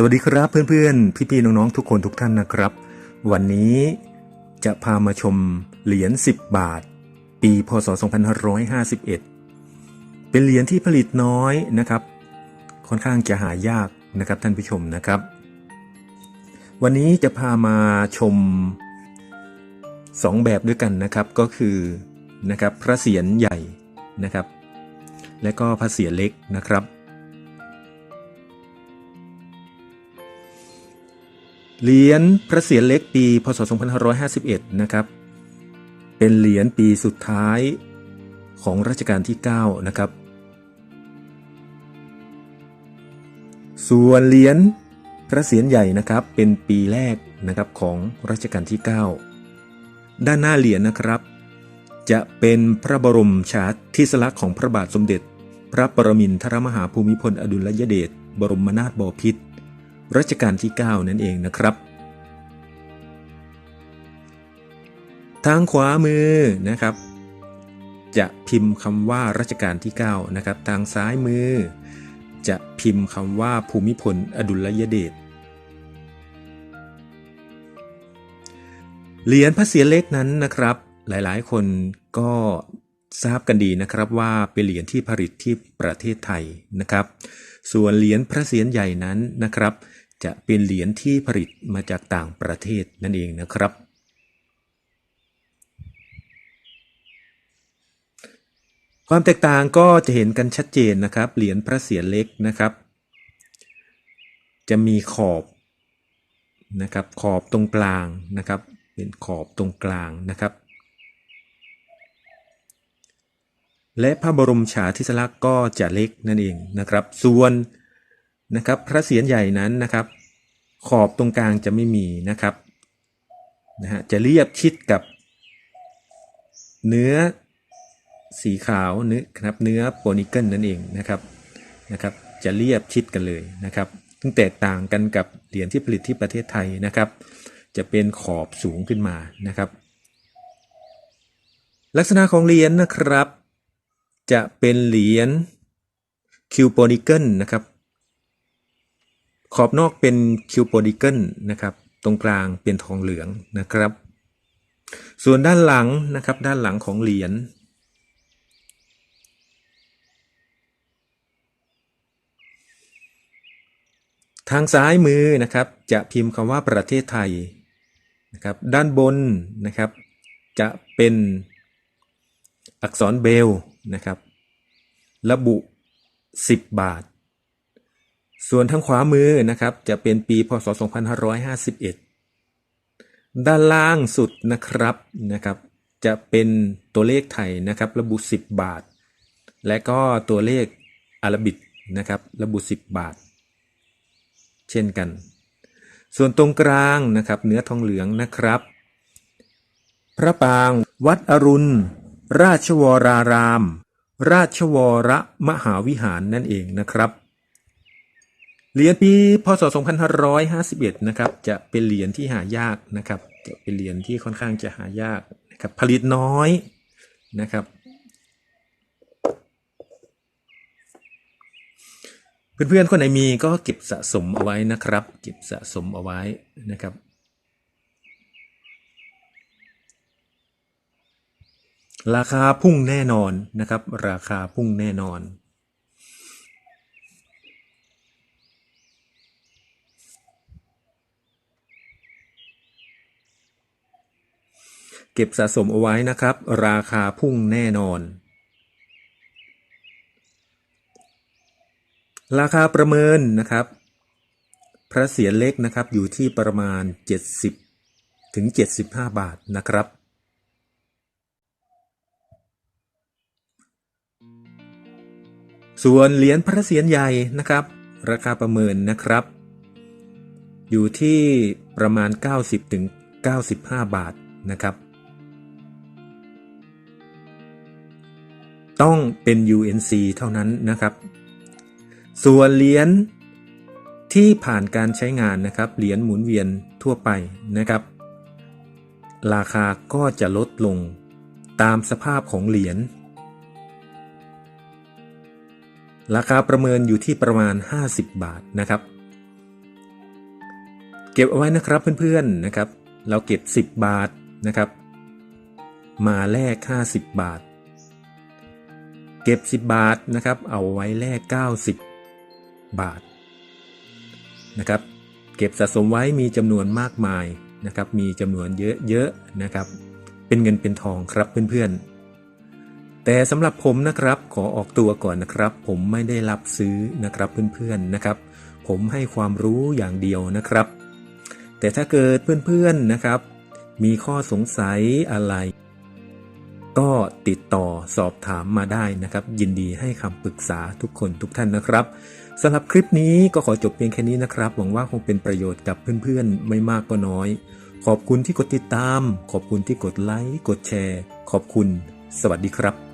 สวัสดีครับเพื่อนๆ พี่ๆน้องๆทุกคนทุกท่านนะครับ วันนี้จะพามาชมเหรียญ 10 บาท ปีพศ 2551 เป็นเหรียญที่ผลิตน้อยนะครับ ค่อนข้างจะหายากนะครับท่านผู้ชมนะครับ วันนี้จะพามาชม 2 แบบด้วยกันนะครับก็คือนะครับพระเศียรใหญ่นะครับ และก็พระเศียรเล็กนะครับ เหรียญพระเศียรเล็กปีพศ 2551 นะครับ เป็นเหรียญปีสุดท้ายของรัชกาลที่ 9 นะครับ ส่วนเหรียญพระเศียรใหญ่นะครับ เป็นปีแรกนะครับของรัชกาลที่ 9 ด้านหน้าเหรียญนะครับ จะเป็นพระบรมฉาทิสลักษณ์ของพระบาทสมเด็จ พระปรมินทรมหาภูมิพลอดุลยเดชบรมนาถบพิตร รัชกาลที่ 9 นั่นเองนะครับ ทางขวามือนะครับ จะพิมพ์คำว่ารัชกาลที่ 9 นะครับ ทางซ้ายมือ จะพิมพ์คำว่าภูมิพลอดุลยเดชเหรียญพระเศียรเล็กนั้นนะครับ หลายๆ คนก็ทราบกันดีนะครับว่าเป็นเหรียญที่ผลิตที่ประเทศไทยนะครับ ส่วนเหรียญพระเศียรใหญ่นั้นนะครับ จะเป็นเหรียญที่ผลิตมาจากต่างประเทศนั่นเองนะครับ ความแตกต่างก็จะเห็นกันชัดเจนนะครับ เหรียญพระเศียรเล็กนะครับ จะมีขอบนะครับ ขอบตรงกลางนะครับ เป็นขอบตรงกลางนะครับ และพระบรมฉาทิสลักษณ์ก็จะเล็กนั่นเองนะครับ ส่วน นะครับ พระเศียรใหญ่นั้นนะครับ ขอบตรงกลางจะไม่มีนะครับนะฮะจะเรียบชิดกับ เนื้อสีขาวเนื้อครับเนื้อโปนิเกิลนั่นเองนะครับนะครับ จะเรียบชิดกันเลยนะครับซึ่งแตกต่างกันกับเหรียญที่ผลิตที่ประเทศไทยนะครับ จะเป็นขอบสูงขึ้นมานะครับ ลักษณะของเหรียญนะครับ จะเป็นเหรียญคิวโปนิเกิลนะครับ ขอบนอกเป็นคิวโปนิเกิลนะครับ ตรงกลางเป็นทองเหลืองนะครับ ส่วนด้านหลังนะครับ ด้านหลังของเหรียญทางซ้ายมือนะครับ จะพิมพ์คำว่าประเทศไทยนะครับ ด้านบนนะครับ จะเป็นอักษรเบลนะครับ ระบุ 10 บาท ส่วนทางขวามือนะครับจะเป็นปีพศ 2551 ด้านล่างสุดนะครับนะครับ จะเป็นตัวเลขไทยนะครับ ระบุ 10 บาท และก็ตัวเลขอาราบิกนะครับ ระบุ 10 บาท เช่นกัน ส่วนตรงกลางนะครับเนื้อทองเหลืองนะครับ พระปางวัดอรุณ ราชวราราม ราชวรมหาวิหารนั่นเองนะครับ เหรียญปีพศ 2551 นะครับ จะเป็นเหรียญที่หายากนะครับ จะเป็นเหรียญที่ค่อนข้างจะหายากนะครับ ผลิตน้อยนะครับ เพื่อนๆ คนไหนมีก็เก็บสะสมเอาไว้นะครับ เก็บสะสมเอาไว้นะครับ ราคาพุ่งแน่นอนนะครับ ราคาพุ่งแน่นอน เก็บสะสมเอาไว้นะครับ ราคาพุ่งแน่นอน ราคาประเมินนะครับ พระเศียรเล็กนะครับอยู่ที่ประมาณ 70 ถึง 75 บาทนะครับส่วนเหรียญพระเศียรใหญ่นะครับ ราคาประเมินนะครับ อยู่ที่ประมาณ 90ถึง95 บาทนะครับ ต้องเป็น UNC เท่านั้นนะครับ ส่วนเหรียญที่ผ่านการใช้งานนะครับเหรียญหมุนเวียนทั่วไปนะครับ ราคาก็จะลดลงตามสภาพของเหรียญราคาประเมินอยู่ที่ประมาณ 50 บาทนะครับ เก็บเอาไว้นะครับเพื่อนๆนะครับ เราเก็บ 10 บาทนะครับ มาแลก50 บาท ก็บ 10 บาทนะครับ เอาไว้แลก90 บาทนะครับ เก็บสะสมไว้มีจำนวนมากมายนะครับ มีจำนวนเยอะๆนะครับ เป็นเงินเป็นทองครับเพื่อนๆ แต่สำหรับผมนะครับขอออกตัวก่อนนะครับ ผมไม่ได้รับซื้อนะครับเพื่อนๆนะครับ ผมให้ความรู้อย่างเดียวนะครับ แต่ถ้าเกิดเพื่อนๆนะครับ มีข้อสงสัยอะไร ก็ติดต่อสอบถามมาได้นะครับ ยินดีให้คำปรึกษาทุกคนทุกท่านนะครับสำหรับคลิปนี้ก็ขอจบเพียงแค่นี้นะครับ หวังว่าคงเป็นประโยชน์กับเพื่อนๆ ไม่มากก็น้อย ขอบคุณที่กดติดตาม ขอบคุณที่กดไลค์กดแชร์ ขอบคุณ สวัสดีครับ